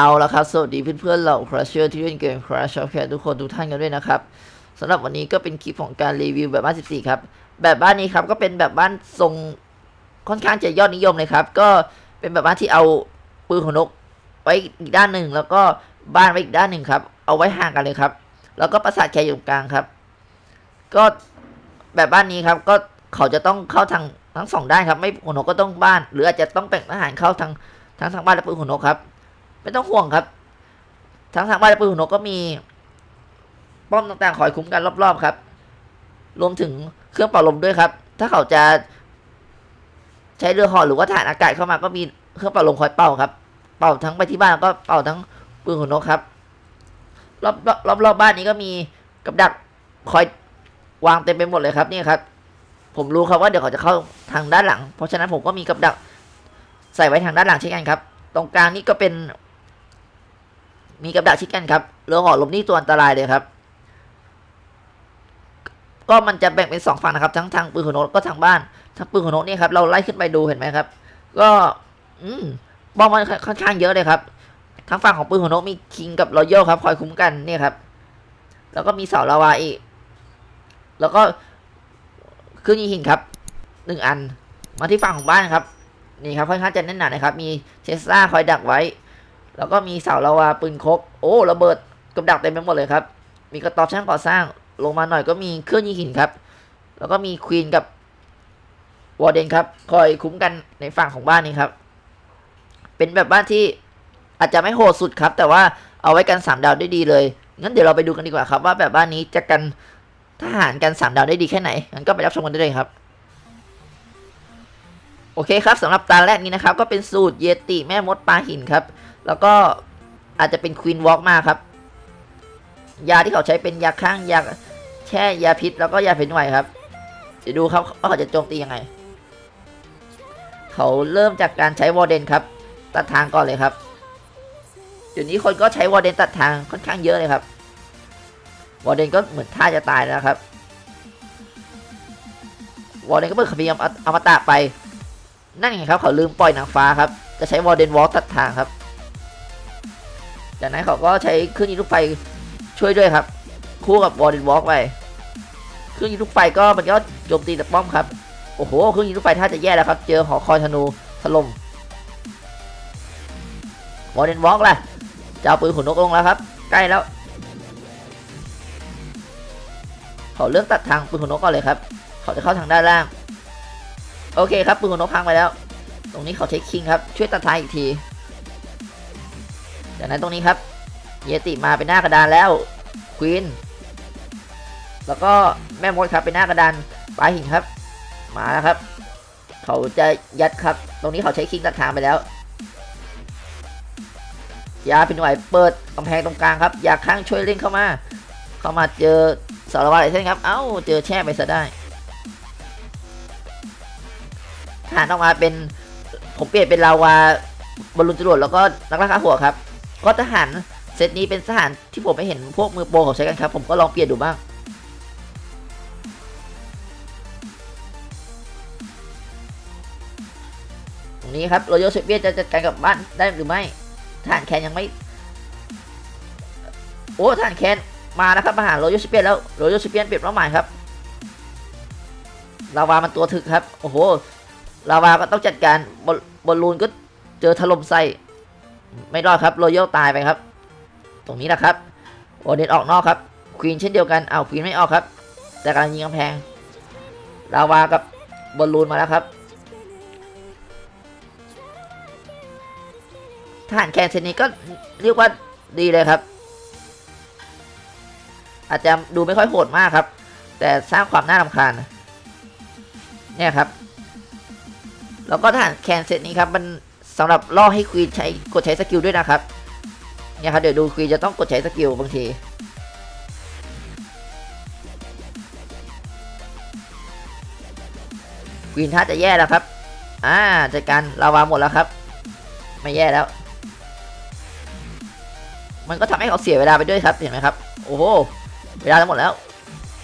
เอาละครับ สวัสดีเพื่อนๆเหล่า Crusher ที่เล่นเกม Crash of Cat ทุกคนทุกท่านกันด้วยนะครับสำหรับวันนี้ก็เป็นคลิปของการรีวิวแบบบ้าน 14 ครับ แบบบ้านนี้ครับก็เป็นแบบบ้านทรงค่อนข้างจะยอดนิยมเลยครับ ก็เป็นแบบบ้านที่เอาปืนของนกไว้อีกด้านหนึ่งแล้วก็บ้านไว้อีกด้านหนึ่งครับ เอาไว้ห่างกันเลยครับ แล้วก็ปราสาทแคร์อยู่กลางครับ ก็แบบบ้านนี้ครับก็เขาจะต้องเข้าทางทั้งสองด้านครับ ไม่หัวนกก็ต้องบ้าน หรืออาจจะต้องแบ่งทหารเข้าทางทั้งทางบ้านและปืนหัวนกครับ ไม่ต้องห่วงครับ ทั้งทางบ้านและปืนหัวนกก็มี ป้อมต่างๆคอยคุ้มกันรอบๆครับ รวมถึงเครื่องเป่าลมด้วยครับ ถ้าเขาจะ ใช้เรือเหอหรือว่าฐานอากาศเข้ามาก็มีเครื่องเป่าลมคอยเป่าครับ เป่าทั้งไปที่บ้านแล้วก็เป่าทั้งปืนหัวนกครับ รอบรอบรอบรอบบ้านนี้ก็มีกับดักคอยวางเต็มไปหมดเลยครับนี่ครับ ผมรู้ครับว่าเดี๋ยวเขาจะเข้าทางด้านหลัง เพราะฉะนั้นผมก็มีกับดักใส่ไว้ทางด้านหลังเช่นกันครับ ตรงกลางนี่ก็เป็น มีกับดักชิดกันครับเรือหอลมนี่ตัวอันตรายเลยครับ ก็มันจะแบ่งเป็นสองฝั่งนะครับ ทั้งทางปืนของนกก็ทางบ้านทางปืนของนกนี่ครับเราไล่ขึ้นไปดูเห็นไหมครับ ก็ อืมบอมมันค่อนข้างเยอะเลยครับทางฝั่งของปืนของนกมีคิงกับรอยัลครับ คอยคุ้มกันเนี่ยครับ แล้วก็มีเสาลาวาอีก แล้วก็เครื่องยิงหินครับหนึ่งอัน มาที่ฝั่งของบ้านครับ นี่ครับค่อนข้างจะแน่นหนานะครับ มีเชสซาคอยดักไว้ แล้วก็มีเสาลาวาปืนคกโอ้ระเบิดกับดักเต็มไปหมดเลยครับ มีกระต๊อบช่างก่อสร้างลงมาหน่อยก็มีเครื่องยิงหินครับ แล้วก็มีควีนกับวอร์เดนครับ คอยคุ้มกันในฝั่งของบ้านนี้ครับ เป็นแบบบ้านที่อาจจะไม่โหดสุดครับ แต่ว่าเอาไว้กันสามดาวได้ดีเลยงั้นเดี๋ยวเราไปดูกันดีกว่าครับ ว่าแบบบ้านนี้จะกันทหารกันสามดาวได้ดีแค่ไหนงั้นก็ไปรับชมกันได้เลยครับโอเคครับสำหรับตาแรกนี้นะครับ ก็เป็นสูตรเยติแม่มดปลาหินครับ แล้วก็อาจจะเป็นควีนวอล์กมาครับ ยาที่เขาใช้เป็นยาข้างยาแช่ยาพิษแล้วก็ยาแผ่นไหวครับ เดี๋ยวดูครับว่าเขาจะโจมตียังไง เขาเริ่มจากการใช้วอร์เดนครับ ตัดทางก่อนเลยครับเดี๋ยวนี้คนก็ใช้วอร์เดนตัดทางค่อนข้างเยอะเลยครับวอร์เดนก็เหมือนท่าจะตายแล้วครับวอร์เดนก็เปิดคำพีร์อมตะไป นั่นไงครับเขาลืมปล่อยนางฟ้าครับ จะใช้วอร์เดนวอล์กตัดทางครับ จากนั้นเขาก็ใช้เครื่องยิงลูกไฟช่วยด้วยครับ คู่กับวอร์เดนวอล์กไปเครื่องยิงลูกไฟก็มันก็โจมตีแต่ป้อมครับโอ้โหเครื่องยิงลูกไฟถ้าจะแย่แล้วครับ เจอหอคอยธนูถล่มวอร์เดนวอล์กล่ะจะเอาปืนขุนนกลงแล้วครับ ใกล้แล้วเขาเลือกตัดทางปืนขุนนกก่อนเลยครับ เขาจะเข้าทางด้านล่าง โอเคครับปืนขุนนกพังไปแล้ว ตรงนี้เขาใช้คิงครับช่วยตัดทางอีกที จากนั้นตรงนี้ครับเยติมาเป็นหน้ากระดานแล้วควีนแล้วก็แม่มดครับเป็นหน้ากระดานปลายหินครับ มาแล้วครับ เขาจะยัดครับ ตรงนี้เขาใช้คิงตัดทางไปแล้ว ยาเป็นหน่วยเปิดกำแพงตรงกลางครับ อยากข้างช่วยเล่นเข้ามา เข้ามาเจอสารวัตรอะไรเช่นครับ เอ้าเจอแช่ไปซะได้ทหารออกมาเป็นผมเปลี่ยนเป็นลาวาบอลลูนจรวดแล้วก็นักล่าขาหัวครับ ก็ทหารเซตนี้เป็นทหารที่ผมไม่เห็นพวกมือโปรเขาใช้กันครับ ผมก็ลองเปลี่ยนดูบ้างตรงนี้ครับโรโยเซเบียจะจัดการกับบ้านได้หรือไม่ทหารแคนยังไม่ โอ้ทหารแคนมาแล้วครับมาหาโรโยเซเบียแล้วโรโยเซเบียเปลี่ยนเป้าหมายครับลาวามันตัวถึกครับ โอ้โหลาวาก็ต้องจัดการบอลลูนก็เจอถล่มใส่ ไม่รอดครับโรโยตายไปครับ ตรงนี้นะครับโอเดนออกนอกครับควีนเช่นเดียวกันเอาควีนไม่ออกครับ แต่การยิงกำแพงลาวากับบอลลูนมาแล้วครับทหารแคนเซนีก็เรียกว่าดีเลยครับ อาจจะดูไม่ค่อยโหดมากครับ แต่สร้างความน่ารำคาญเนี่ยครับ แล้วก็ทหารแคนเซนีครับมัน สำหรับล่อให้ควีนใช้กดใช้สกิลด้วยนะครับเนี่ยครับเดี๋ยวดูควีนจะต้องกดใช้สกิลบางทีควีนถ้าจะแย่แล้วครับอ่าจัดการลาวาหมดแล้วครับ ไม่แย่แล้ว มันก็ทำให้เขาเสียเวลาไปด้วยครับเห็นไหมครับ โอ้โหเวลาหมดแล้ว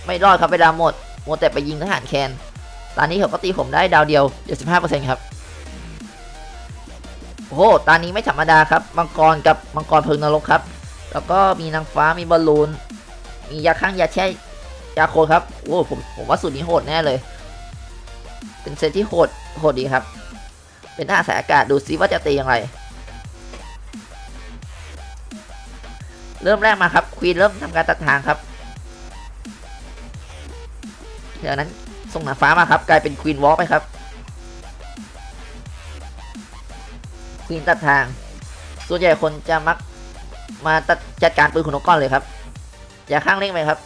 ไม่รอดครับเวลาหมดมัวแต่ไปยิงทหารแคนตอนนี้เขาก็ตีผมได้ดาวเดียว75%ครับโอโอ้ โหตอนนี้ไม่ธรรมดาครับ มังกรกับมังกรเพลิงนรกครับ แล้วก็มีนางฟ้ามีบอลลูน มียาข้างยาแช่ยาโคครับ โอ้ผมผมว่าสูตรนี้โหดแน่เลย เป็นเซตที่โหดโหดดีครับ เป็นหน้าสายอากาศดูซิว่าจะตีอย่างไรเริ่มแรกมาครับควีนเริ่มทำการตัดทางครับจากนั้นส่งหนาฟ้ามาครับ กลายเป็นควีนวอล์กไปครับ ควีนตัดทาง ส่วนใหญ่คนจะมักมาจัดการปืนขุนนกก้อนเลยครับ อย่าข้างเร่งไปครับ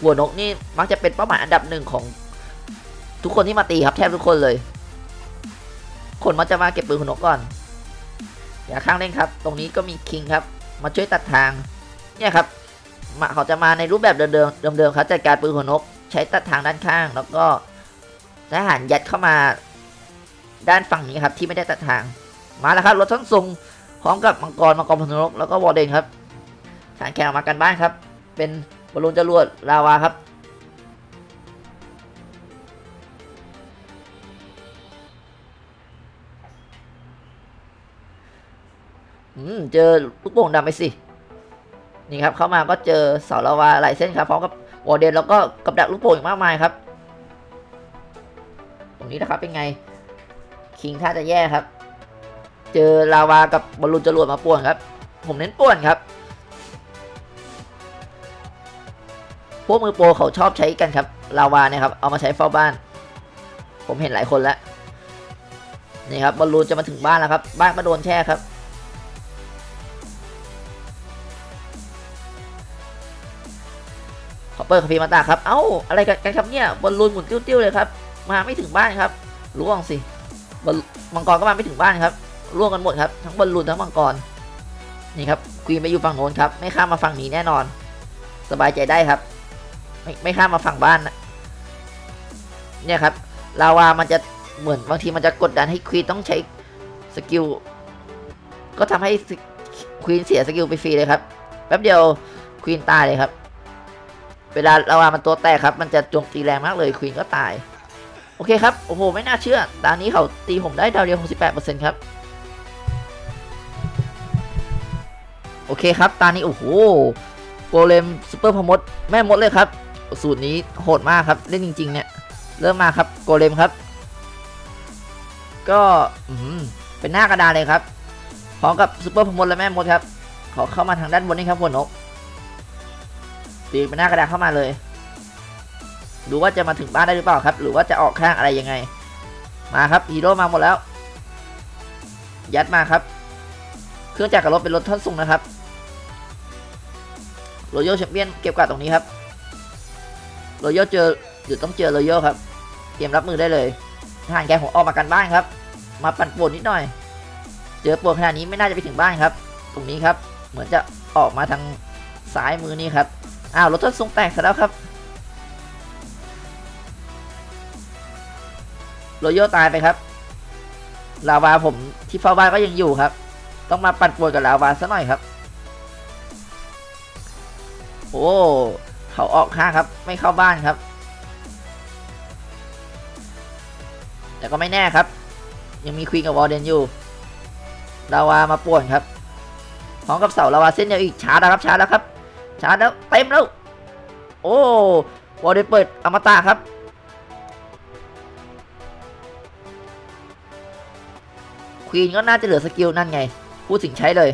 หัวนกนี่มักจะเป็นเป้าหมายอันดับหนึ่งของทุกคนที่มาตีครับแทบทุกคนเลย คนมักจะมาเก็บปืนขุนนกก่อน อย่าข้างเร่งครับ ตรงนี้ก็มีคิงครับ มาช่วยตัดทาง เนี่ยครับ มาเขาจะมาในรูปแบบเดิมๆเดิมครับจัดการปืนหัวนก ใช้ตัดทางด้านข้าง แล้วก็ทหารยัดเข้ามาด้านฝั่งนี้ครับ ที่ไม่ได้ตัดทางมาแล้วครับรถทั้งทรงพร้อมกับมังกรมังกรพนกแล้วก็วอร์เดนครับฐานแข่งออกมากันบ้านครับ เป็นบอลลูนจรวดลาวาครับอืมเจอลูกโป่งดำไปสิ นี่ครับเข้ามาก็เจอเสาลาวาหลายเส้นครับพร้อมกับวอเดนแล้วก็กับดักลูกโป่งอีกมากมายครับ ตรงนี้นะครับเป็นไงคิงท่าจะแย่ครับ เจอลาวากับบอลลูนจรวดมาป่วนครับ ผมเน้นป่วนครับ พวกมือโปรเขาชอบใช้กันครับลาวาเนี่ยครับเอามาใช้เฝ้าบ้าน ผมเห็นหลายคนแล้วนี่ครับบอลลูนจะมาถึงบ้านแล้วครับ บ้านก็โดนแช่ครับ เปิดคาฟีมาตาครับ เอ้า อะไรกันครับเนี่ยบอลลูนหมุนติ้วๆเลยครับ มาไม่ถึงบ้านครับล่วงสิบอลมังกรก็มาไม่ถึงบ้านครับล่วงกันหมดครับ ทั้งบอลลูนทั้งมังกร นี่ครับควีนไปอยู่ฝั่งโน้นครับ ไม่ข้ามมาฝั่งนี้แน่นอน สบายใจได้ครับ ไม่ไม่ข้ามมาฝั่งบ้านนะเนี่ยครับ ลาวา มันจะเหมือนบางทีมันจะกดดันให้ควีนต้องใช้สกิล ก็ทำให้ควีนเสียสกิลไปฟรีเลยครับ แป๊บเดียวควีนตายเลยครับ เวลาลาวามันตัวแตกครับ มันจะโจมตีแรงมากเลยควีนก็ตาย โอเคครับ โอ้โห ไม่น่าเชื่อ ตอนนี้เขาตีผมได้ดาวเดียว 68%ครับ โอเคครับ ตอนนี้ โอ้โห โกเลมซูเปอร์พมด แม่มดเลยครับ สูตรนี้โหดมากครับ เล่นจริง ๆ เนี่ย เริ่มมาครับ โกเลมครับ ก็อืมเป็นหน้ากระดานเลยครับ พร้อมกับซูเปอร์พมดและแม่มดครับเขาเข้ามาทางด้านบนนี่ครับหัวนก ตีเป็นหน้ากระดานเข้ามาเลย ดูว่าจะมาถึงบ้านได้หรือเปล่าครับ หรือว่าจะออกข้างอะไรยังไง มาครับฮีโร่มาหมดแล้ว ยัดมาครับ เครื่องจักรกับรถเป็นรถท่อนสูงนะครับโรโยแชมเปี้ยนเก็บกวาดตรงนี้ครับโรโยเจอหรือต้องเจอโรโยครับเตรียมรับมือได้เลยทหารแกของออกมากันบ้านครับ มาปั่นป่วนนิดหน่อย เจอป่วนขนาดนี้ไม่น่าจะไปถึงบ้านครับ ตรงนี้ครับ เหมือนจะออกมาทางซ้ายมือนี่ครับ อ้าวรถท่นสูงแตกซะแล้วครับโรโยตายไปครับ ลาวาผมที่เฝ้าบ้านก็ยังอยู่ครับ ต้องมาปั่นป่วนกับลาวาซะหน่อยครับ โอ้เขาออกข้าครับ ไม่เข้าบ้านครับ แต่ก็ไม่แน่ครับ ยังมีควีนกับวอร์เดนอยู่ ลาวามาป่วนครับพร้อมกับเสาลาวาเส้นเดียวอีกช้าแล้วครับช้าแล้วครับ ชาร์จแล้วเต็มแล้ว โอ้วอร์เดเปิดอมตะครับ ควีนก็น่าจะเหลือสกิลนั่นไง พูดถึงใช้เลย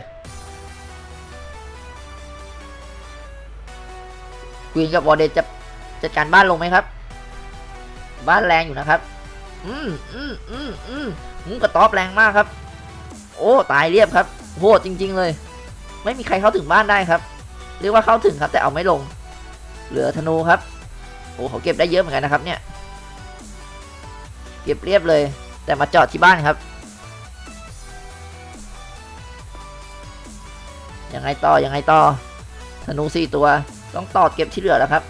ควีนกับวอร์เดจะจัดการบ้านลงไหมครับ บ้านแรงอยู่นะครับ อืมอืมอืมอืมอืมกระต๊อบแรงมากครับ โอ้ ตายเรียบครับโหดจริง ๆ เลย ไม่มีใครเข้าถึงบ้านได้ครับ เรียกว่าเข้าถึงครับ แต่เอาไม่ลง เหลือธนูครับ โอ้เขาเก็บได้เยอะเหมือนกันนะครับเนี่ย เก็บเรียบเลย แต่มาจอดที่บ้านครับ ยังไงต่อ ยังไงต่อ ธนูสี่ตัว ต้องตอดเก็บที่เหลือแล้วครับ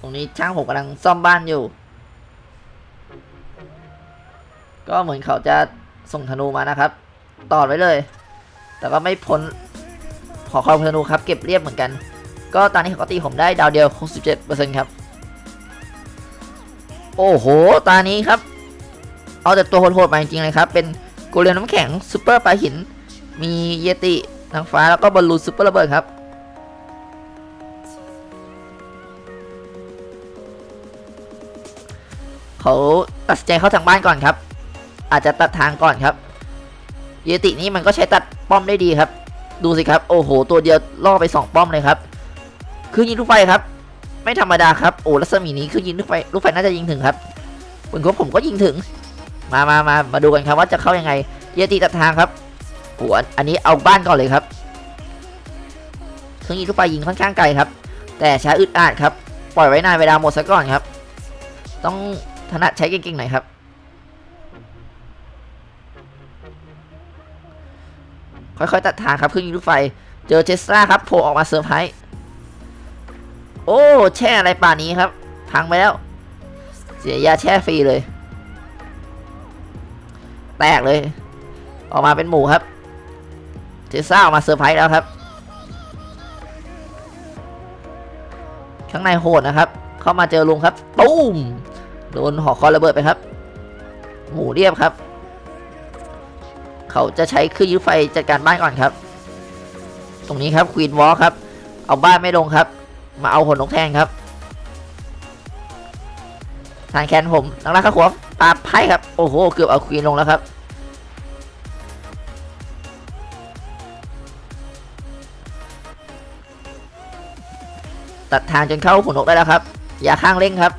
ตรงนี้ช่างผมกำลังซ่อมบ้านอยู่ ก็เหมือนเขาจะส่งธนูมานะครับ ตอดไว้เลย แต่ก็ไม่พ้นหอคอยพลธนูครับ เก็บเรียบเหมือนกัน ก็ตอนนี้เขาก็ตีผมได้ดาวเดียว67%ครับ โอ้โหตอนนี้ครับ เอาแต่ตัวโหดๆมาจริงๆเลยครับ เป็นโกเลมน้ำแข็งซูเปอร์ปลาหิน มีเยตินางฟ้าแล้วก็บอลลูนซูเปอร์ระเบิดครับเขาตัดสินใจเข้าทางบ้านก่อนครับ อาจจะตัดทางก่อนครับ เยตินี้มันก็ใช้ตัดป้อมได้ดีครับ ดูสิครับ โอ้โห ตัวเดียวล่อไป 2 ป้อมเลยครับ คือยิงลูกไฟครับ ไม่ธรรมดาครับ โอ้รัศมีนี้คือยิงลูกไฟลูกไฟน่าจะยิงถึงครับปืนคบผมก็ยิงถึง มามามามาดูกันครับว่าจะเข้ายังไง เยติตัดทางครับโอ้อันอันนี้เอาบ้านก่อนเลยครับเครื่องยิงลูกไฟยิงค่อนข้างไกลครับ แต่ช้าอึดอัดครับ ปล่อยไว้นานเวลาหมดซะก่อนครับ ต้องถนัดใช้เก่งๆหน่อยครับ ค่อยๆตัดทางครับเครื่องยิงลูกไฟ เจอเจสซาครับโผล่ออกมาเซอร์ไพรส์โอ้แช่อะไรป่านี้ครับพังไปแล้ว เสียยาแช่ฟรีเลย แตกเลย ออกมาเป็นหมูครับ เจสซ่าออกมาเซอร์ไพรส์แล้วครับ ข้างในโหดนะครับ เข้ามาเจอลุงครับ ตุ้มโดนหอกคอระเบิดไปครับ หมูเรียบครับ เขาจะใช้เครื่องยื้อไฟจัดการบ้านก่อนครับ ตรงนี้ครับควีนวอลครับ เอาบ้านไม่ลงครับ มาเอาหนนกแทนครับทางแคนผมนักล่าข้าขวบปาไพ่ครับ โอ้โห เกือบเอาควีนลงแล้วครับ ตัดทางจนเข้าหุ่นนกได้แล้วครับ อย่าข้างเร่งครับ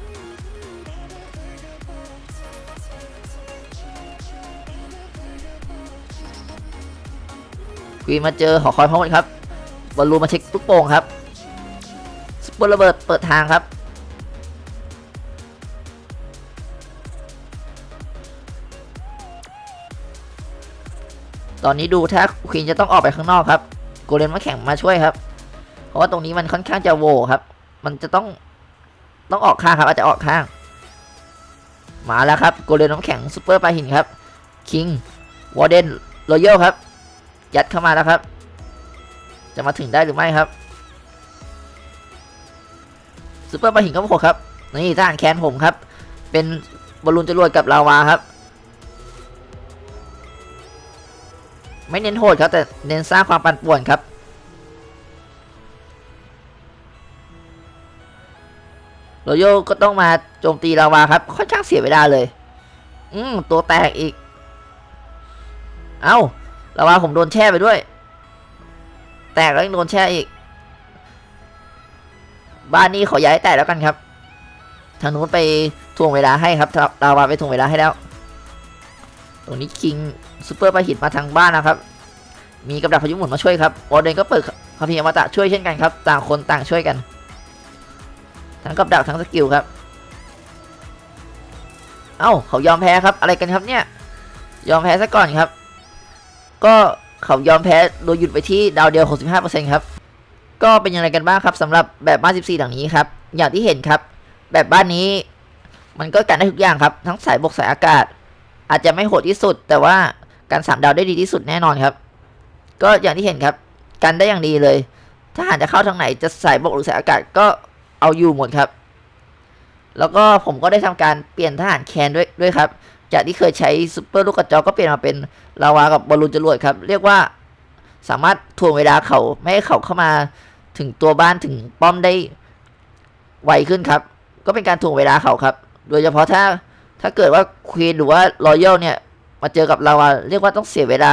วีนมาเจอหอคอยพร้อมกันครับบอลลูมาเช็คลูกโป่งครับสปอร์ระเบิดเปิดทางครับตอนนี้ดูถ้าควีนจะต้องออกไปข้างนอกครับโกเลนมาแข่งมาช่วยครับ เพราะว่าตรงนี้มันค่อนข้างจะโวครับ มันจะต้องต้องออกข้างครับ อาจจะออกข้าง มาแล้วครับโกเลนน้ำแข็งซูเปอร์ปลาหินครับคิงวอร์เดนรอยัลครับ ยัดเข้ามาแล้วครับ จะมาถึงได้หรือไม่ครับซูเปอร์ปลาหินก็หดครับ นี่ทหารแคนผมครับ เป็นบอลลูนจรวดกับลาวาครับ ไม่เน้นโหดครับแต่เน้นสร้างความปั่นป่วนครับโรโยก็ต้องมาโจมตีลาวาครับ ค่อนข้างเสียเวลาเลย อืมตัวแตกอีก เอ้า ลาว่าผมโดนแช่ไปด้วย แตกแล้วยังโดนแช่อีก บ้านนี้ขอย้ายแตกแล้วกันครับ ทางนู้นไปทวงเวลาให้ครับลาวาไปทวงเวลาให้แล้ว ตรงนี้คิงซูเปอร์ปาหิตมาทางบ้านนะครับ มีกับดักพายุหมุนมาช่วยครับวอร์เดนก็เปิดคาพีอมตะช่วยเช่นกันครับ ต่างคนต่างช่วยกัน ทั้งกับดักทั้งสกิลครับ เอ้าเขายอมแพ้ครับ อะไรกันครับเนี่ย ยอมแพ้ซะก่อนครับ ก็เขายอมแพ้โดยหยุดไปที่ดาวเดียว 65%ครับ ก็เป็นยังไงกันบ้างครับสำหรับแบบบ้าน 14 หลังนี้ครับ อย่างที่เห็นครับ แบบบ้านนี้ มันก็กันได้ทุกอย่างครับ ทั้งสายบกสายอากาศ อาจจะไม่โหดที่สุด แต่ว่าการสามดาวได้ดีที่สุดแน่นอนครับ ก็อย่างที่เห็นครับ กันได้อย่างดีเลย ถ้าหากจะเข้าทางไหนจะสายบกหรือสายอากาศก็เอาอยู่หมดครับ แล้วก็ผมก็ได้ทำการเปลี่ยนทหารแคนด้วยด้วยครับ จากที่เคยใช้ซูเปอร์ลูกกระจอกก็เปลี่ยนมาเป็นลาวากับบอลลูนจรวดครับ เรียกว่าสามารถทวงเวลาเขาไม่ให้เขาเข้ามาถึงตัวบ้านถึงป้อมได้ไวขึ้นครับ ก็เป็นการทวงเวลาเขาครับ โดยเฉพาะถ้าถ้าเกิดว่าควีนหรือว่ารอยัลเนี่ยมาเจอกับลาวาเรียกว่าต้องเสียเวลา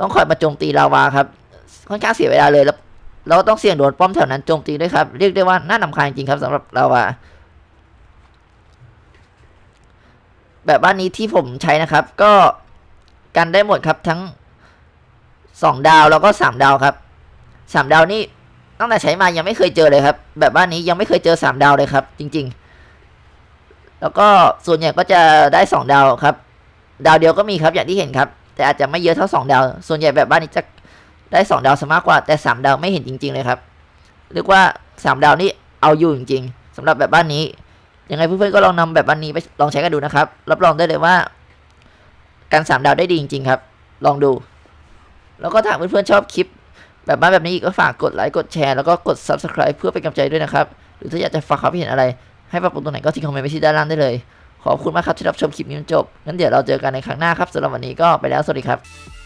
ต้องคอยมาโจมตีลาวาครับค่อนข้างเสียเวลาเลยแล้วเราต้องเสี่ยงโดนป้อมแถวนั้นโจมตีด้วยครับ เรียกได้ว่าน่าหนำคาญจริงครับสำหรับลาวา แบบบ้านนี้ที่ผมใช้นะครับ ก็กันได้หมดครับทั้งสองดาวแล้วก็สามดาวครับสามดาวนี่ตั้งแต่ใช้มายังไม่เคยเจอเลยครับ แบบบ้านนี้ยังไม่เคยเจอสามดาวเลยครับ จริง ๆ แล้วก็ส่วนใหญ่ก็จะได้สองดาวครับ ดาวเดียวก็มีครับอย่างที่เห็นครับ แต่อาจจะไม่เยอะเท่าสองดาว ส่วนใหญ่แบบบ้านนี้จะได้สองดาวซะมากกว่า แต่สามดาวไม่เห็นจริง ๆ เลยครับเรียกว่าสามดาวนี่เอาอยู่จริง ๆสำหรับแบบบ้านนี้ ยังไงเพื่อนๆก็ลองนำแบบบ้านนี้ไปลองใช้กันดูนะครับ รับรองได้เลยว่า การสามดาวได้ดีจริง ๆ ครับ ลองดู แล้วก็ถ้าเพื่อนๆชอบคลิป แบบบ้าแบบนี้อีกก็ฝากกดไลค์กดแชร์แล้วก็กด subscribe เพื่อเป็นกำลังใจด้วยนะครับ หรือถ้าอยากจะฝากความเห็นอะไร ให้ปรับปรุงตรงไหนก็ทิ้งคอมเมนต์ไว้ที่ด้านล่างได้เลย ขอบคุณมากครับที่รับชมคลิปนี้จนจบงั้นเดี๋ยวเราเจอกันในครั้งหน้าครับสำหรับวันนี้ก็ไปแล้วสวัสดีครับ